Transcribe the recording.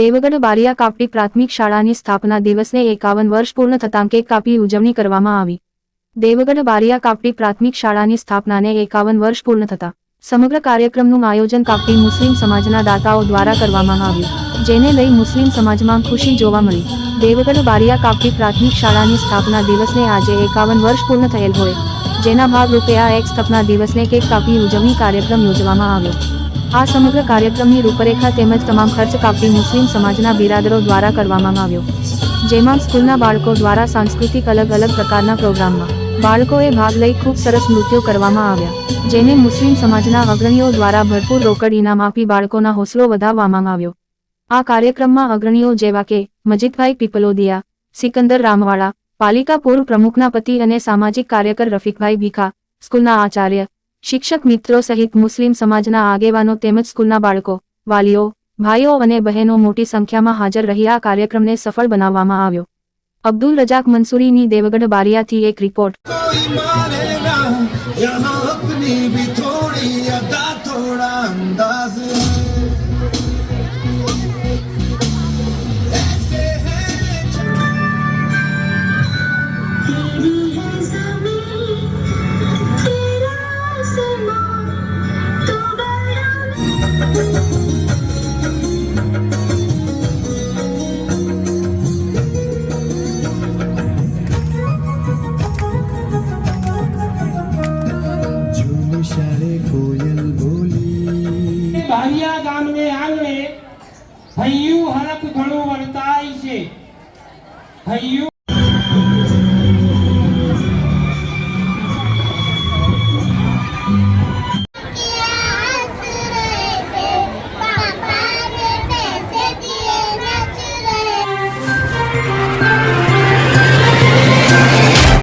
દેવગઢ બારિયા કાપડી પ્રાથમિક શાળાની સ્થાપના દિવસને એકાવન વર્ષ પૂર્ણ થતાં કેક કાપી ઉજવણી કરવામાં આવી. દેવગઢ બારિયા કાપડી પ્રાથમિક શાળાની સ્થાપનાને એકાવન વર્ષ પૂર્ણ થતા સમગ્ર કાર્યક્રમનું આયોજન કાપડી મુસ્લિમ સમાજના દાતાઓ દ્વારા કરવામાં આવ્યું, જેને લઈ મુસ્લિમ સમાજમાં ખુશી જોવા મળી. દેવગઢ બારિયા કાપડી પ્રાથમિક શાળાની સ્થાપના દિવસને આજે એકાવન વર્ષ પૂર્ણ થયેલ હોય, જેના ભાગરૂપે આ એક સ્થાપના દિવસને કેક કાપી ઉજવણી કાર્યક્રમ યોજવામાં આવ્યો. આ સમગ્ર કાર્યક્રમની રૂપરેખા તેમજ તમામ ખર્ચ કાપી મુસ્લિમ સમાજના બિરાદરો દ્વારા કરવામાં આવ્યો. જેમાં સ્કૂલના બાળકો દ્વારા સાંસ્કૃતિક અલગ અલગ પ્રકારના પ્રોગ્રામમાં બાળકોએ ભાગ લઈ ખૂબ સરસ નૃત્યો કરવામાં આવ્યા. જેને મુસ્લિમ સમાજના અગ્રણીઓ દ્વારા ભરપૂર રોકડ ઇનામ આપી બાળકોના હોસલો વધારવામાં આવ્યો. આ કાર્યક્રમમાં અગ્રણીઓ જેવા કે મજીદભાઈ પીપલોદિયા, સિકંદર રામવાળા, પાલિકા પૂર્વ પ્રમુખના પતિ અને સામાજિક કાર્યકર રફીકભાઈ ભીખા, સ્કૂલના આચાર્ય શિક્ષક મિત્રો સહિત મુસ્લિમ સમાજના આગેવાનો તેમજ સ્કૂલના બાળકો, વાલીઓ, ભાઈઓ અને બહેનો મોટી સંખ્યામાં હાજર રહી આ કાર્યક્રમને સફળ બનાવવામાં આવ્યો. અબ્દુલ રજાક મંસૂરીની દેવગઢ બારિયાથી એક રિપોર્ટ. બારિયા ગામને આંગણે હૈયું હરખ ઘણું વર્તાય છે. હૈયું